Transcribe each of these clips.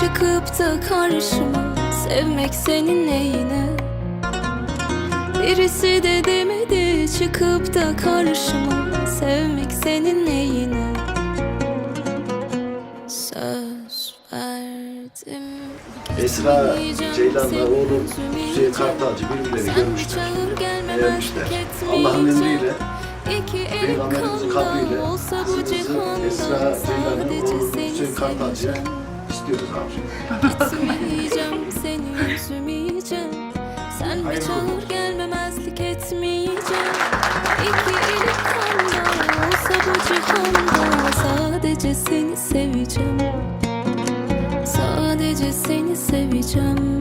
çıkıp da karşıma Sevmek senin neyine Birisi de demedi çıkıp da karşıma Sevmek senin neyine Söz verdim Esra, Ceylan'la üzmeyeceğim. Hüseyin Kartalcı birbirlerini görmüşler. Beğenmişler. Allah'ın emriyle Peygamberimizin kabriyle kızımızı Esra Ceylan'ı sadece oğlum seni Hüseyin Kartalcı'ya istiyoruz abi. Gitmeyeceğim seni üzmeyeceğim Sen çağır olsun. gelmemezlik etmeyeceğim İki elim kanda olsa bu cihanda Sadece seni seveceğim Sadece seni seveceğim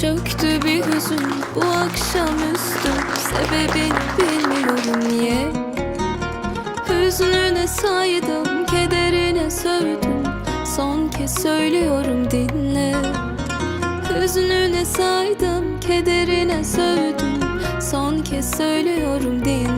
Çöktü bir hüzün bu akşamüstü. Sebebini bilmiyorum niye. Hüznüne saydım, kederine sövdüm. Son kez söylüyorum dinle. Hüznüne saydım, kederine sövdüm. Son kez söylüyorum dinle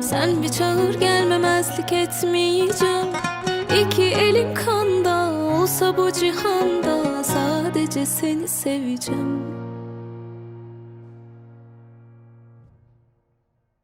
Sen bir çağır gelmemezlik etmeyeceğim. İki elim kanda olsa bu cihanda Sadece seni seveceğim